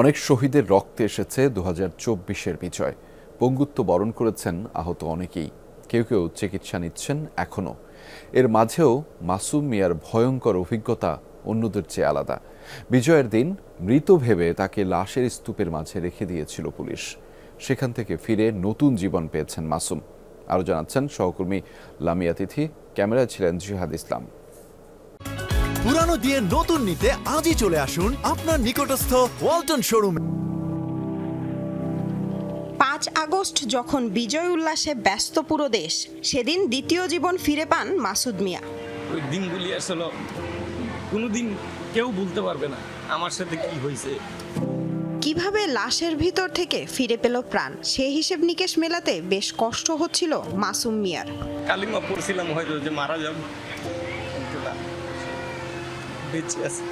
অনেক শহীদের রক্তে এসেছে দু হাজার চব্বিশের বিজয়। পঙ্গুত্ব বরণ করেছেন আহত অনেকেই। কেউ কেউ চিকিৎসা নিচ্ছেন এখনও। এর মাঝেও মাসুম মিয়ার ভয়ঙ্কর অভিজ্ঞতা অন্যদের চেয়ে আলাদা। বিজয়ের দিন মৃত ভেবে তাকে লাশের স্তূপের মাঝে রেখে দিয়েছিল পুলিশ। সেখান থেকে ফিরে নতুন জীবন পেয়েছেন মাসুম। আরও জানাচ্ছেন সহকর্মী লামিয়া তিথি, ক্যামেরায় ছিলেন জিহাদ ইসলাম। পুরানো দিয়ে নতুন নিতে আজই চলে আসুন আপনার নিকটস্থ ওয়ালটন শোরুমে। পাঁচ আগস্ট যখন বিজয় উল্লাসে ব্যস্ত পুরো দেশ সেদিন দ্বিতীয় জীবন ফিরে পান মাসুদ মিয়া। ওই দিনগুলি আসলে কোনোদিন কেউ ভুলতে পারবে না আমার সাথে কি হয়েছে। কীভাবে লাশের ভিতর থেকে ফিরে পেল প্রাণ সে হিসেব নিকেশ মেলাতে বেশ কষ্ট হচ্ছিল মাসুম মিয়ার। কালিমা পড়ছিলাম হয়তো যে মারা যাব। বেঁচে আছে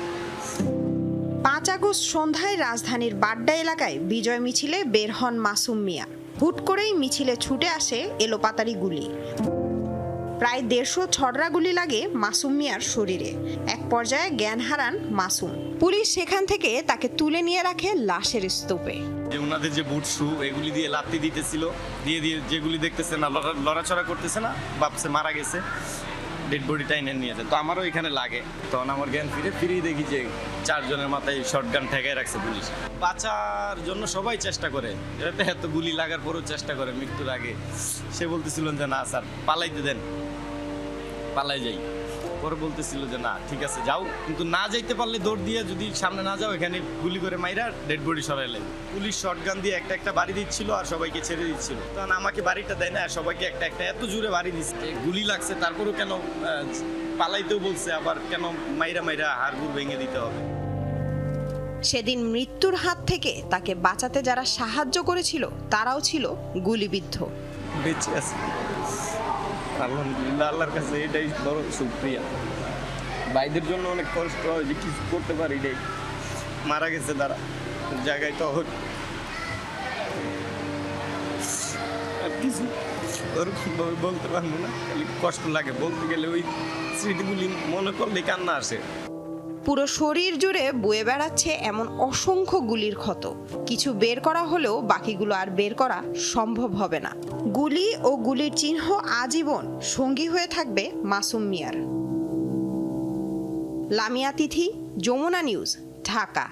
পাঁচ আগস্ট সন্ধ্যায় রাজধানীর বাড্ডা এলাকায় বিজয় মিছিলে বের হন মাসুম মিয়া। হুট করেই মিছিলে ছুটে আসে এলোপাতারি গুলি। প্রায় দেড়শো ছড়রা গুলি লাগে মাসুম মিয়ার শরীরে। এক পর্যায়ে জ্ঞান হারান মাসুম। পুলিশ সেখান থেকে তাকে তুলে নিয়ে রাখে লাশের স্তূপে। যে ওনাদের যে বুট শু এগুলি দিয়ে লাত্তি দিতেছিল। দিয়ে দিয়ে যেগুলি দেখতেছে না লড়াচড়া করতেছে না বাপসে মারা গেছে। ডেড বডি টাইনে নিয়ে যায়। তো আমারও এখানে লাগে। তখন আমার জ্ঞান ফিরে, ফিরেই দেখি যে চারজনের মাথায় শর্ট গান ঠেকায় রাখছে পুলিশ। বাঁচার জন্য সবাই চেষ্টা করে। এটাতে এত গুলি লাগার পরেও চেষ্টা করে। মৃত্যুর আগে সে বলতেছিলেন যে, না, স্যার, পালাইতে দেন। পালাই যাই। পরে বলতেছিল যে না ঠিক আছে যাও। কিন্তু না যাইতে পারলে দৌড় দিয়ে যদি সামনে না যাও এখানে গুলি করে মাইরা ডেড বডি সরাই লাগবে পুলিশ শটগান দিয়ে একটা একটা বাড়ি দিচ্ছিল আর সবাইকে ছেড়ে দিচ্ছিল। তখন আমাকে বাড়িটা দেয় না সবাইকে একটা একটা এত জোরে বাড়ি দিচ্ছে। গুলি লাগছে তারপরেও কেন পালাইতেও বলছে আবার কেন মাইরা মাইরা হাড়গুড় ভেঙে দিতে হবে? সেদিন মৃত্যুর হাত থেকে তাকে বাঁচাতে যারা সাহায্য করেছিল তারাও ছিল গুলিবিদ্ধ। বেঁচে আছে। আলহামদুলিল্লাহ, আল্লাহর কাছে এটাই বড় সুপ্রিয়া। ভাইদের জন্য অনেক কষ্ট হয় যে কিছু করতে পারি এটাই মারা গেছে তারা, জায়গায় তো হোক আর কিছু বলতে পারব না, খালি কষ্ট লাগে। বলতে গেলে ওই স্মৃতিগুলি মনে করলে কান্না আসে। পুরো শরীর জুড়ে বয়ে বেড়াচ্ছে এমন অসংখ্য গুলির ক্ষত। কিছু বের করা হলেও বাকিগুলো আর বের করা সম্ভব হবে না। গুলি ও গুলির চিহ্ন আজীবন সঙ্গী হয়ে থাকবে মাসুম মিয়ার। লামিয়া তিথি, যমুনা নিউজ, ঢাকা।